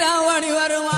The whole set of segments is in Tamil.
ಟಾವಣಿ ವರುವ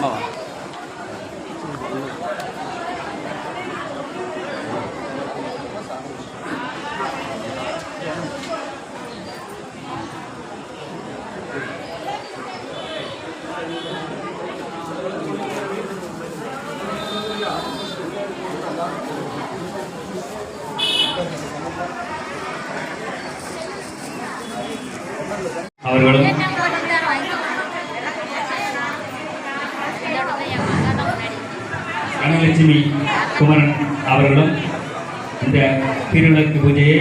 そ。அவர்களும் கனலட்சுமி குமரன் அவர்களும் இந்த திருவிளக்கு பூஜையை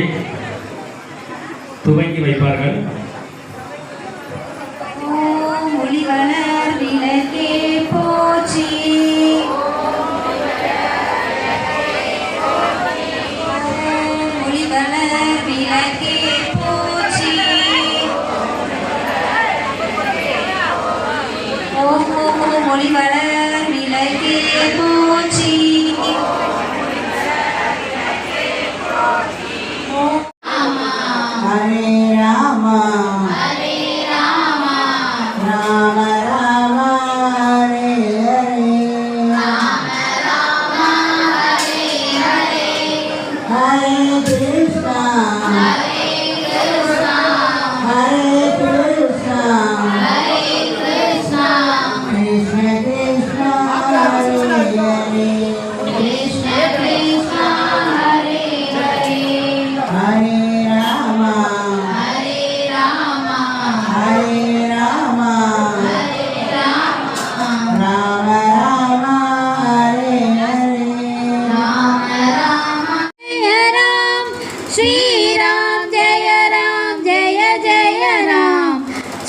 துவங்கி வைப்பார்கள். விளக்கே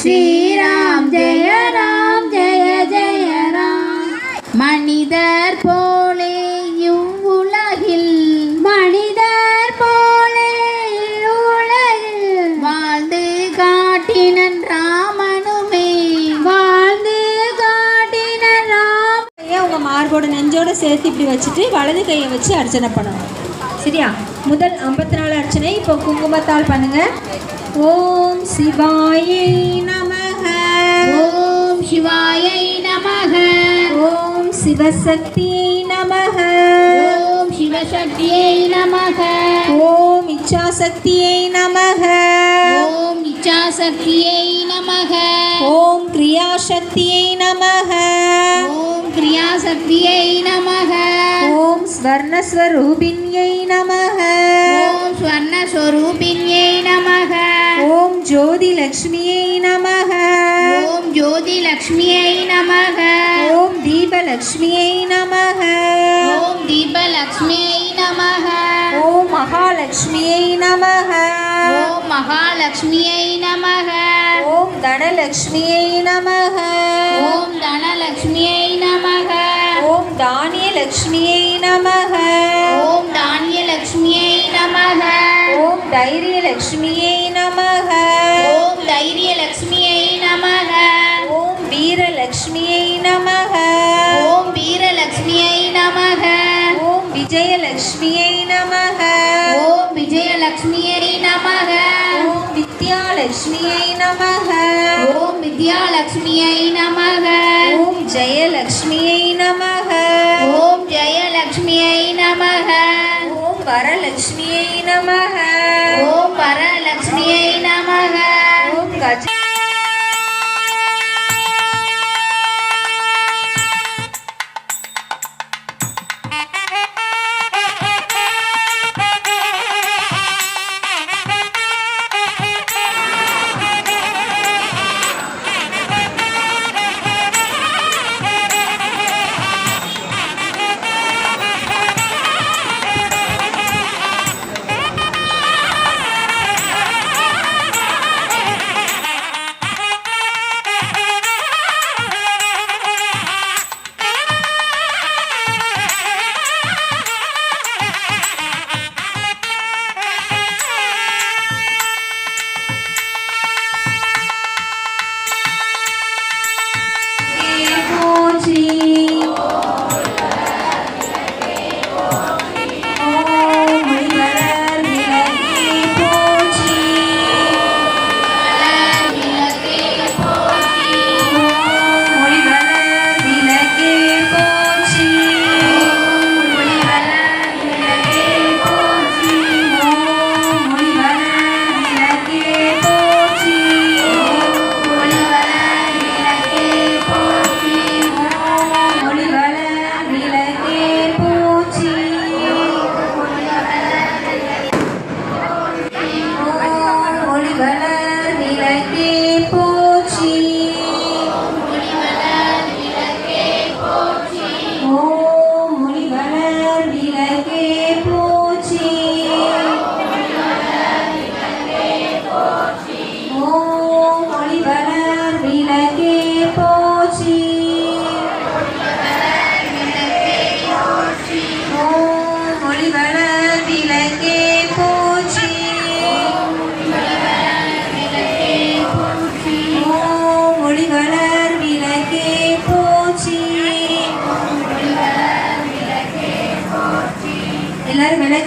ஸ்ரீராம் ஜெய ராம் ஜெய ஜெய ராம். மனிதர் போலே உலகில் மனிதர் போலே உலகில் வாழ்ந்து காட்டினன் ராமனுமே. வாழ்ந்து காட்டின ராம். உங்கள் மார்போட நெஞ்சோட சேர்த்து இப்படி வச்சுட்டு வலது கையை வச்சு அர்ச்சனை பண்ணணும். சரியா? முதல் ஐம்பத்தி நாலு இப்போ குங்குமத்தால் பண்ணுங்க. ஓம் சிவாயை நமக. ஓம் சிவாயை நமக. ஓம் சிவசக்தியை நமக. ஓம் சிவசக்தியை நமக. ஓம் இச்சாசக்தியை நமக. ஓம் இச்சாசக்தியை நமக. ஓம் கிரியாசக்தியை நமக. ஓம் क्रियाशक्त्यै नमः ॐ स्वर्णस्वरूपिण्यै नमः ॐ स्वर्णस्वरूपिण्यै नमः ॐ ज्योतिलक्ष्म्यै नमः ॐ ज्योतिलक्ष्म्यै नमः ॐ दीपलक्ष्म्यै नमः ॐ दीपलक्ष्म्यै नमः ॐ महालक्ष्म्यै नमः ॐ महालक्ष्म्यै नमः ॐ धनलक्ष्म्यै नमः ॐ धनलक्ष्म्यै नमः தானியலக்ஷ்மியை நமக. ஓம் தானியலக்ஷ்மியை நமக. ஓம் தைரியலக்ஷ்மியை நமக. ஓம் தைரியலக்ஷ்மியை நமக. ஓம் வீரலக்ஷ்மியை நமக. ஓம் வீரலக்ஷ்மியை நமக. ஓம் விஜயலக்ஷ்மியை நமக. ஓம் விஜயலக்ஷ்மியை நமக. ஓம் வித்யாலக்ஷ்மியை நமக. ஓம் வித்யாலக்ஷ்மியை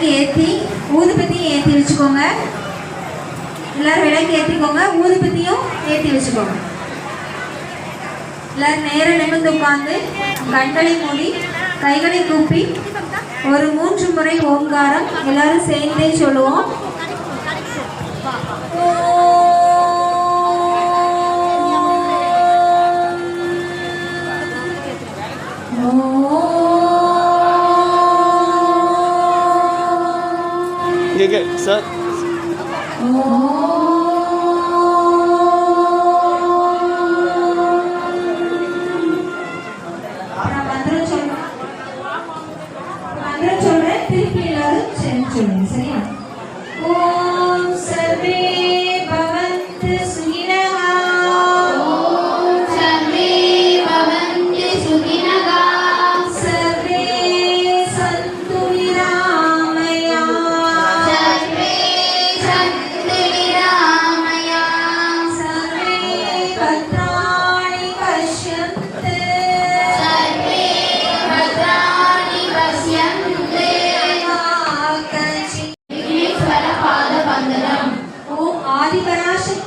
விளக்கு ஏற்றி ஊதுபத்தியும் ஏற்றி வச்சுக்கோங்க. எல்லோரும் விளக்கு ஏற்றிக்கோங்க ஊதுபத்தியும் ஏற்றி வச்சுக்கோங்க. எல்லோரும் நேரம் நிமிர்ந்து உட்காந்து கண்களை மூடி கைகளை கூப்பி ஒரு மூன்று முறை ஓங்காரம் எல்லாரும் சேர்ந்தே சொல்லுவோம். set.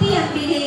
días, querido.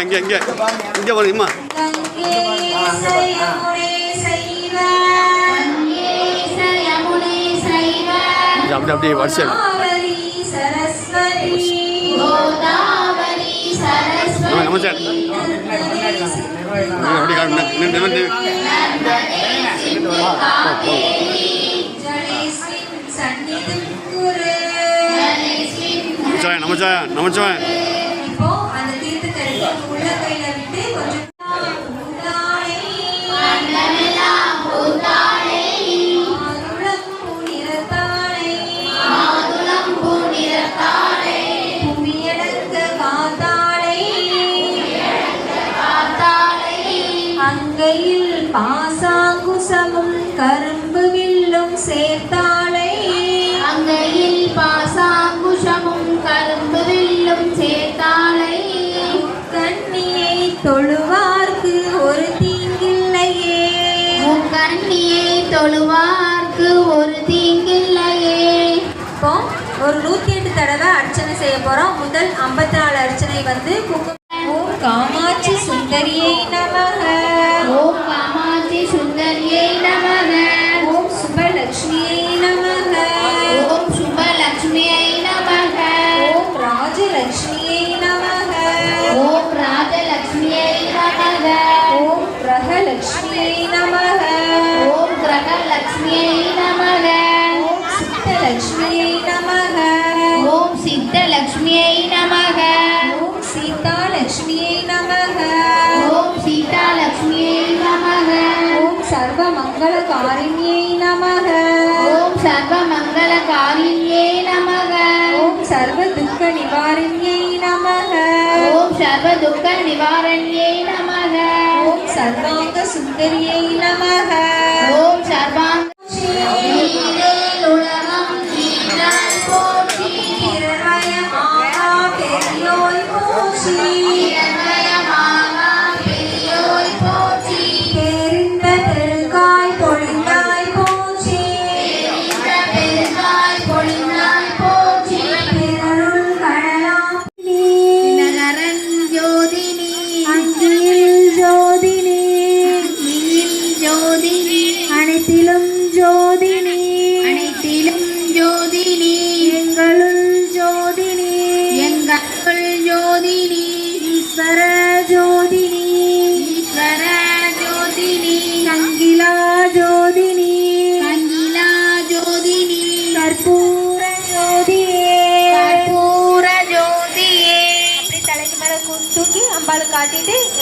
இங்கே இங்கே இங்கே. இங்கே வருங்கம்மா அப்படி அப்படியே வரிசை நமச்சார் அப்படி காட்டு நமச்சாயன் நமச்சாயன் நமச்சாயன் இப்போ ஒரு நூற்றி எட்டு தடவை அர்ச்சனை செய்ய போகிறோம் முதல் ஐம்பத்தி நாலு அர்ச்சனை வந்து ஓம் காமாட்சி சுந்தரியை நமக. சித்தலக்ஷ்மியை நமக. ஓம் சித்தலக்ஷ்மியை நமக. ஓம் சீதாலக்ஷ்மியை நமக. ஓம் சீதாலக்ஷ்மியை நமக. ஓம் சர்வமங்களகாரிணியை நமக. ஓம் சர்வமங்களகாரிணியை நமக. ஓம் சர்வதுக்க நிவாரணியை நமக. ஓம் சர்வதுக்க நிவாரணியை நமக. ஓம் சர்வாங்க சுந்தரியை நமக. ஓம் சர்வாங்க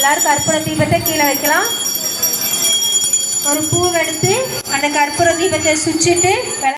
எல்லாரும் கற்பூர தீபத்தை கீழே வைக்கலாம். ஒரு பூ எடுத்து அந்த கற்பூர தீபத்தை சுற்றிட்டு